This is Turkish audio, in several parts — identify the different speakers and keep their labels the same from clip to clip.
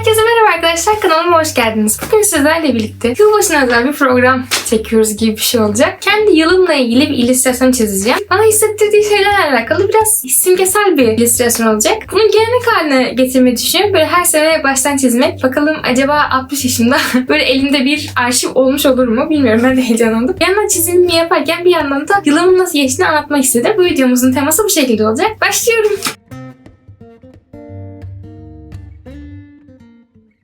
Speaker 1: Herkese merhaba arkadaşlar kanalıma hoş geldiniz. Bugün sizlerle birlikte yılbaşına özel bir program çekiyoruz gibi bir şey olacak. Kendi yılımla ilgili bir illüstrasyon çizeceğim. Bana hissettirdiği şeylerle alakalı biraz simgesel bir illüstrasyon olacak. Bunu gelenek haline getirmeyi düşünüyorum. Böyle her sene baştan çizmek. Bakalım acaba 60 yaşında böyle elimde bir arşiv olmuş olur mu bilmiyorum. Ben de heyecanlandım. Bir yandan çizimimi yaparken bir yandan da yılımın nasıl geçtiğini anlatmak istedim. Bu videomuzun teması bu şekilde olacak. Başlıyorum.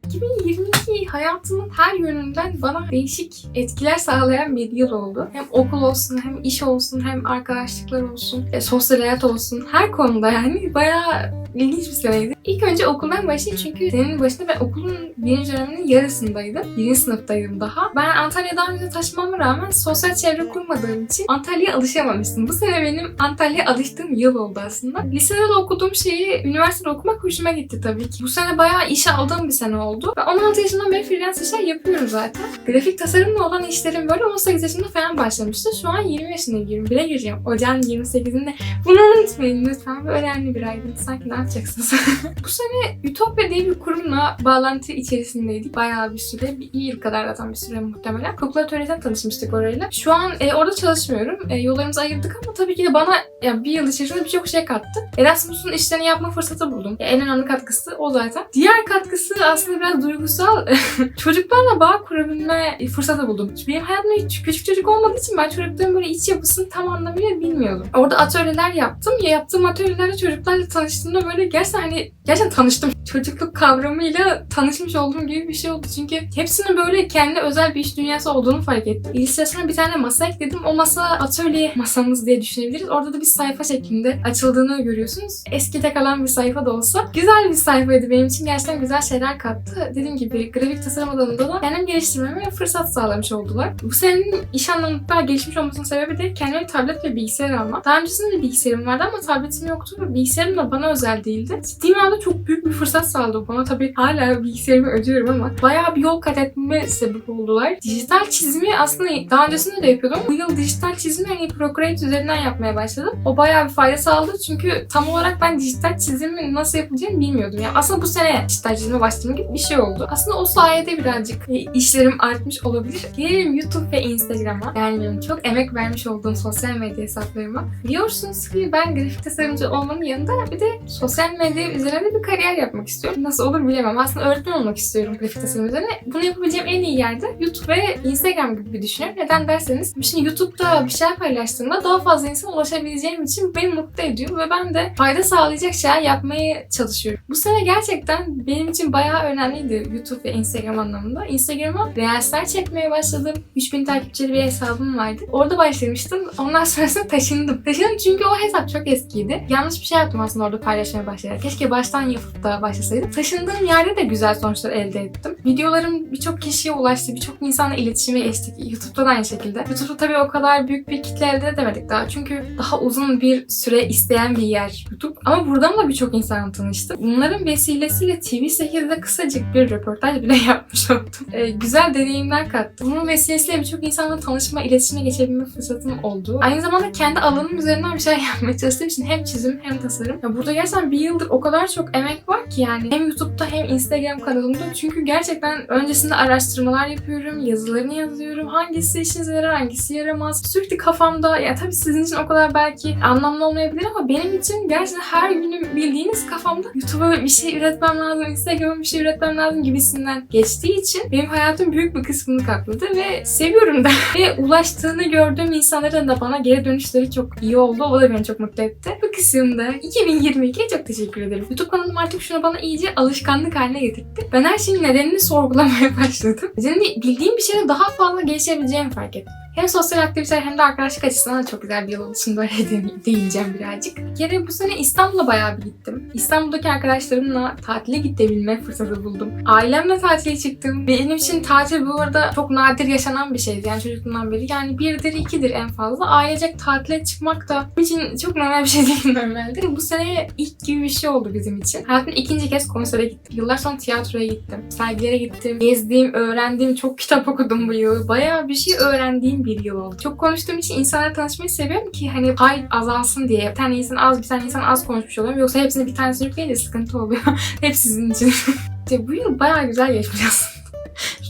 Speaker 1: 2022 hayatımın her yönünden bana değişik etkiler sağlayan bir yıl oldu. Hem okul olsun, hem iş olsun, hem arkadaşlıklar olsun, e, sosyal hayat olsun. Her konuda yani bayağı ilginç bir seneydi. İlk önce okuldan başlayayım çünkü senenin başında ben okulun birinci döneminin yarısındaydım. Birinci sınıftaydım daha. Ben Antalya'dan önce taşınmama rağmen sosyal çevre kurmadığım için Antalya'ya alışamamıştım. Bu sene benim Antalya'ya alıştığım yıl oldu aslında. Lisede de okuduğum şeyi üniversitede okumak hoşuma gitti tabii ki. Bu sene bayağı işe aldığım bir sene oldu. Ben 16 yaşından beri freelance işler yapıyorum zaten. Grafik tasarımla olan işlerim böyle 18 yaşında falan başlamıştı. Şu an 20 yaşındayım. 21'e gireceğim. Ocağın 28'inde. Bunu unutmayın lütfen. Bu önemli bir ayrıntı. Sanki ne yapacaksınız? Bu sene Ütopya diye bir kurumla bağlantı içerisindeydik. Bayağı bir süre. Bir yıl kadar zaten bir süre muhtemelen. Kalkulatörden tanışmıştık orayla. Şu an e, orada çalışmıyorum. E, yollarımızı ayırdık ama tabii ki de bana ya, bir yıl içerisinde birçok şey kattı. Erasmus'un işlerini yapma fırsatı buldum. Ya, en önemli katkısı o zaten. Diğer katkısı aslında biraz duygusal. Çocuklarla bağ kurabilme fırsatı buldum. Benim hayatımda hiç küçük çocuk olmadığı için ben çocukların böyle iç yapısını tam anlamıyla bilmiyordum. Orada atölyeler yaptım. Ya yaptığım atölyelerde çocuklarla tanıştığımda böyle gerçekten hani gerçekten tanıştım. Çocukluk kavramıyla tanışmış olduğum gibi bir şey oldu. Çünkü hepsinin böyle kendi özel bir iş dünyası olduğunu fark ettim. İllüstrasyona bir tane masa ekledim. O masa atölye masamız diye düşünebiliriz. Orada da bir sayfa şeklinde açıldığını görüyorsunuz. Eskide kalan bir sayfa da olsa. Güzel bir sayfaydı benim için. Gerçekten güzel şeyler kattı. Dediğim gibi grafik tasarım alanında da kendim geliştirmeme fırsat sağlamış oldular. Bu senenin iş anlamında gelişmiş olmasının sebebi de kendime bir tablet ve bilgisayar almak. Daha öncesinde de bilgisayarım vardı ama tabletim yoktu. Bilgisayarım da bana özel değildi. Ciddi manada çok büyük bir fırsat sağladı bana. Tabii hala bilgisayarımı ödüyorum ama bayağı bir yol kat etmeme sebep oldular. Dijital çizimi aslında daha öncesinde de yapıyordum. Bu yıl dijital çizimi hani Procreate üzerinden yapmaya başladım. O bayağı bir fayda sağladı çünkü tam olarak ben dijital çizimi nasıl yapacağımı bilmiyordum. Yani aslında bu sene dijital çizime başladığım gibi bir şey oldu. Aslında o sayede birazcık e, işlerim artmış olabilir. Gelelim YouTube ve Instagram'a. Yani benim çok emek vermiş olduğum sosyal medya hesaplarıma. Biliyorsunuz ki ben grafik tasarımcı olmanın yanında bir de sosyal medya üzerinde bir kariyer yapmak istiyorum. Nasıl olur bilemem. Aslında öğretmen olmak istiyorum grafik tasarım üzerine. Bunu yapabileceğim en iyi yerde YouTube ve Instagram gibi düşünüyorum. Neden derseniz şimdi YouTube'da bir şey paylaştığımda daha fazla insan ulaşabileceğim için beni mutlu ediyor ve ben de fayda sağlayacak şeyler yapmaya çalışıyorum. Bu sene gerçekten benim için bayağı önemliydi YouTube ve Instagram anlamında. Instagram'a reelsler çekmeye başladım. 3000 takipçili bir hesabım vardı. Orada başlamıştım. Ondan sonrasında taşındım. Taşındım çünkü o hesap çok eskiydi. Yanlış bir şey yaptım aslında orada paylaşmaya başlayarak. Keşke baştan yapıp da başlasaydım. Taşındığım yerde de güzel sonuçlar elde ettim. Videolarım birçok kişiye ulaştı. Birçok insanla iletişime geçtik. YouTube'da da aynı şekilde. YouTube'da tabii o kadar büyük bir kitle elde edemedik daha. Çünkü daha uzun bir süre isteyen bir yer YouTube. Ama buradan da birçok insanla tanıştım. Bunların vesilesiyle TV8'de kısacık bir röportaj bile yapmış oldum. Ee, güzel deneyimler kattı. Bunun vesilesiyle birçok insanla tanışma, iletişime geçebilme fırsatım oldu. Aynı zamanda kendi alanım üzerinden bir şey yapmaya çalıştığım için hem çizim hem tasarım. Ya burada gerçekten bir yıldır o kadar çok emek var ki yani hem YouTube'da hem Instagram kanalımda. Çünkü gerçekten öncesinde araştırmalar yapıyorum, yazılarını yazıyorum. Hangisi işinize yarar, hangisi yaramaz. Sürekli kafamda ya tabii sizin için o kadar belki anlamlı olmayabilir ama benim için gerçekten her günüm bildiğiniz kafamda YouTube'a bir şey üretmem lazım, Instagram'a bir şey üretmem lazım gibisinden geçtiği için benim hayatım büyük bir kısmını kapladı ve seviyorum da. ve ulaştığını gördüğüm insanların da bana geri dönüşleri çok iyi oldu. O da beni çok mutlu etti. Bu kısımda 2022'ye çok teşekkür ederim. YouTube kanalım artık şuna bana iyice alışkanlık haline getirdi. Ben her şeyin nedenini sorgulamaya başladım. Şimdi bildiğim bir şeyde daha fazla gelişebileceğimi fark ettim. Hem sosyal aktiviteler hem de arkadaşlık açısından da çok güzel bir yıl. Şimdi böyle de- değineceğim birazcık. Bir bu sene İstanbul'a bayağı bir gittim. İstanbul'daki arkadaşlarımla tatile gidebilme fırsatı buldum. Ailemle tatile çıktım. Benim için tatil bu arada çok nadir yaşanan bir şeydi. Yani çocukluğumdan beri. Yani birdir ikidir en fazla. Ailecek tatile çıkmak da benim için çok normal bir şey değil normalde. Bu sene ilk gibi bir şey oldu bizim için. Hayatımda ikinci kez konsere gittim. Yıllar sonra tiyatroya gittim. Sergilere gittim. Gezdiğim, öğrendiğim çok kitap okudum bu yıl. Bayağı bir şey öğrendiğim bir yıl oldu. Çok konuştuğum için insanlarla tanışmayı seviyorum ki hani pay azalsın diye. Bir tane insan az, bir tane insan az konuşmuş oluyorum. Yoksa hepsini bir tanesini yükleyince sıkıntı oluyor. Hep sizin için. İşte bu yıl bayağı güzel geçmiş aslında.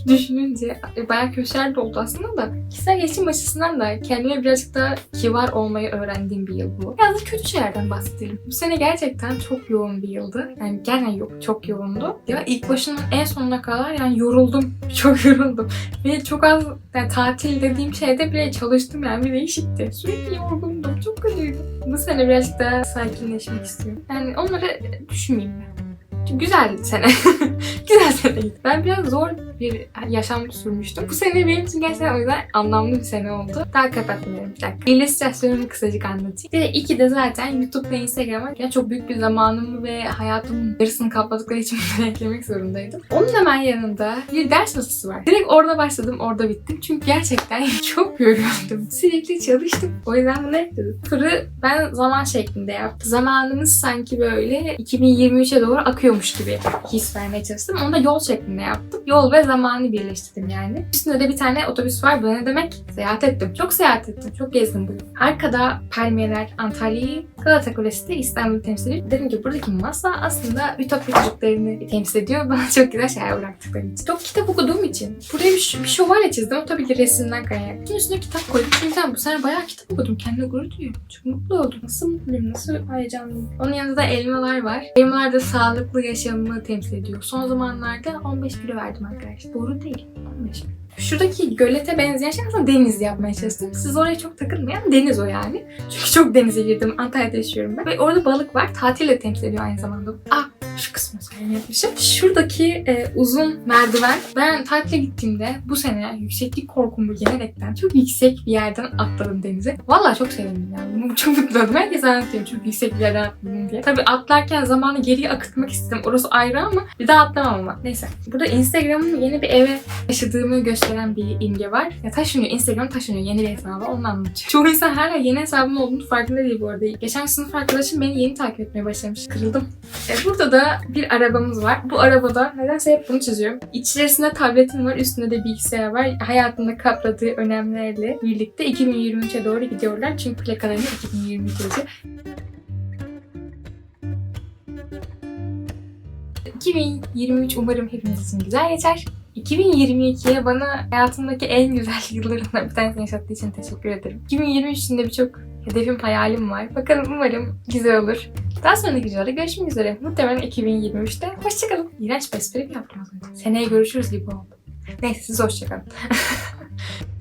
Speaker 1: Düşününce e, bayağı köşeler de oldu aslında da kişisel gelişim açısından da kendime birazcık daha kibar olmayı öğrendiğim bir yıl bu. Biraz da kötü şeylerden bahsedelim. Bu sene gerçekten çok yoğun bir yıldı. Yani gerçekten yok çok yoğundu. Ya ilk başının en sonuna kadar yani yoruldum. Çok yoruldum. Ve çok az yani tatil dediğim şeyde bile çalıştım yani bir değişikti. Sürekli yorgundum. Çok kötüydüm. Bu sene birazcık daha sakinleşmek istiyorum. Yani onları düşünmeyeyim ben. Güzel sene. güzel seneydi. Ben biraz zor bir yaşam sürmüştüm. Bu sene benim için gerçekten o yüzden anlamlı bir sene oldu. Daha kapatmıyorum bir dakika. İllüstrasyonumu kısacık anlatayım. Ve iki de zaten YouTube ve Instagram'a yani çok büyük bir zamanımı ve hayatımın yarısını kapladıkları için bunları eklemek zorundaydım. Onun hemen yanında bir ders masası var. Direkt orada başladım, orada bittim. Çünkü gerçekten çok yoruyordum. Sürekli çalıştım. O yüzden bunu ekledim. Fırı ben zaman şeklinde yaptım. Zamanımız sanki böyle 2023'e doğru akıyormuş gibi his vermeye çalıştım. Onu da yol şeklinde yaptım. Yol ve zamanı birleştirdim yani. Üstünde de bir tane otobüs var. Bu ne demek? Seyahat ettim. Çok seyahat ettim. Çok gezdim bu. Arkada palmiyeler Antalya'yı, Galata Kulesi de İstanbul'u temsil ediyor. Dedim ki buradaki masa aslında Ütopya çocuklarını temsil ediyor. Bana çok güzel şeyler bıraktıkları. Çok kitap okuduğum için. Buraya bir, bir şövalye çizdim. O tabii ki resimden kaynaklı. Şimdi üstüne kitap koydum. Çünkü bu sene bayağı kitap okudum. Kendime gurur duyuyorum. Çok mutlu oldum. Nasıl mutluyum, nasıl heyecanlıyım. Onun yanında da elmalar var. Elmalar da sağlıklı yaşamımı temsil ediyor. Son zamanlarda 15 kilo verdim arkadaşlar. Doğru değil. 15 kilo. Şuradaki gölete benzeyen şey aslında deniz yapmaya çalıştım. Siz oraya çok takılmayan deniz o yani. Çünkü çok denize girdim. Antalya'da yaşıyorum ben. Ve orada balık var. Tatil de temsil ediyor aynı zamanda. Ah şu kısmı söylememişim. Şuradaki e, uzun merdiven. Ben tatile gittiğimde bu sene yükseklik korkumu yenerekten çok yüksek bir yerden atladım denize. Vallahi çok sevindim yani. Bunu çok mutlu oldum. Herkese anlatıyorum çok yüksek bir yerden atladım diye. Tabii atlarken zamanı geriye akıtmak istedim. Orası ayrı ama bir daha atlamam ama. Neyse. Burada Instagram'ın yeni bir eve taşıdığımı gösteren bir imge var. Ya taşınıyor. Instagram taşınıyor. Yeni bir hesabı. Onu anlatacağım. Çoğu insan hala yeni hesabım olduğunu farkında değil bu arada. Geçen sınıf arkadaşım beni yeni takip etmeye başlamış. Kırıldım. E, burada da bir arabamız var. Bu arabada nedense hep bunu çiziyorum. İçerisinde tabletim var. Üstünde de bilgisayar var. Hayatında kapladığı önemlerle birlikte 2023'e doğru gidiyorlar. Çünkü plakalarında 2023 yazıyor. 2023 umarım hepimiz için güzel geçer. 2022'ye bana hayatımdaki en güzel yıllarından bir tanesini yaşattığı için teşekkür ederim. 2023 için de birçok hedefim, hayalim var. Bakalım umarım güzel olur. Daha sonraki videoda görüşmek üzere. Muhtemelen 2023'te. Hoşçakalın. İğrenç bir espri yaptım az önce. Seneye görüşürüz gibi oldu. Neyse siz hoşçakalın.